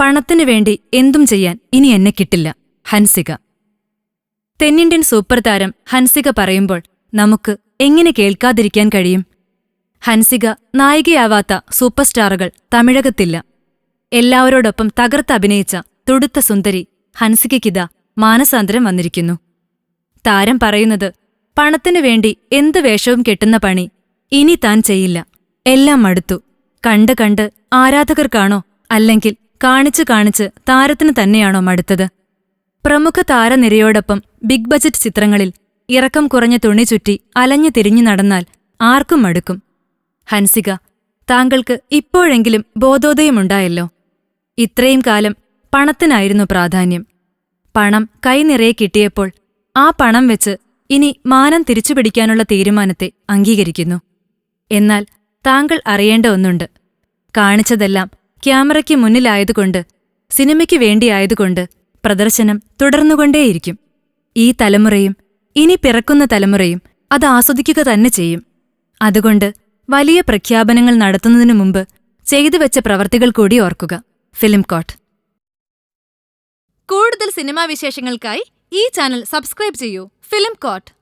പണത്തിനു വേണ്ടി എന്തും ചെയ്യാൻ ഇനി എന്നെ കിട്ടില്ല. ഹൻസിക. തെന്നിന്ത്യൻ സൂപ്പർ താരം ഹൻസിക പറയുമ്പോൾ നമുക്ക് എങ്ങനെ കേൾക്കാതിരിക്കാൻ കഴിയും? ഹൻസിക നായികയാവാത്ത സൂപ്പർ സ്റ്റാറുകൾ തമിഴകത്തില്ല. എല്ലാവരോടൊപ്പം തകർത്തഭിനയിച്ച തുടുത്ത സുന്ദരി ഹൻസികയ്ക്കിതാ മാനസാന്തരം വന്നിരിക്കുന്നു. താരം പറയുന്നത് പണത്തിനു വേണ്ടി എന്ത് വേഷവും കെട്ടുന്ന പണി ഇനി താൻ ചെയ്യില്ല. എല്ലാം മടുത്തു. കണ്ട് കണ്ട് ആരാധകർക്കാണോ അല്ലെങ്കിൽ കാണിച്ച് കാണിച്ച് താരത്തിന് തന്നെയാണോ മടുത്തത്. പ്രമുഖ താരനിരയോടൊപ്പം ബിഗ് ബജറ്റ് ചിത്രങ്ങളിൽ ഇറക്കം കുറഞ്ഞ തുണി ചുറ്റി അലഞ്ഞു തിരിഞ്ഞു നടന്നാൽ ആർക്കും മടുക്കും. ഹൻസിക താങ്കൾക്ക് ഇപ്പോഴെങ്കിലും ബോധോദയമുണ്ടായല്ലോ. ഇത്രയും കാലം പണത്തിനായിരുന്നു പ്രാധാന്യം. പണം കൈനിറയെ കിട്ടിയപ്പോൾ ആ പണം വെച്ച് ഇനി മാനം തിരിച്ചുപിടിക്കാനുള്ള തീരുമാനത്തെ അംഗീകരിക്കുന്നു. എന്നാൽ താങ്കൾ അറിയേണ്ട ഒന്നുണ്ട്. കാണിച്ചതെല്ലാം ക്യാമറയ്ക്ക് മുന്നിലായതുകൊണ്ട് സിനിമയ്ക്ക് വേണ്ടിയായതുകൊണ്ട് പ്രദർശനം തുടർന്നുകൊണ്ടേയിരിക്കും. ഈ തലമുറയും ഇനി പിറക്കുന്ന തലമുറയും അത് ആസ്വദിക്കുക തന്നെ ചെയ്യും. അതുകൊണ്ട് വലിയ പ്രഖ്യാപനങ്ങൾ നടത്തുന്നതിനു മുമ്പ് ചെയ്തു വെച്ച പ്രവർത്തികൾ കൂടി ഓർക്കുക. Film court. കൂടുതൽ സിനിമാ വിശേഷങ്ങൾക്കായി ഈ ചാനൽ സബ്സ്ക്രൈബ് ചെയ്യൂ. Film court.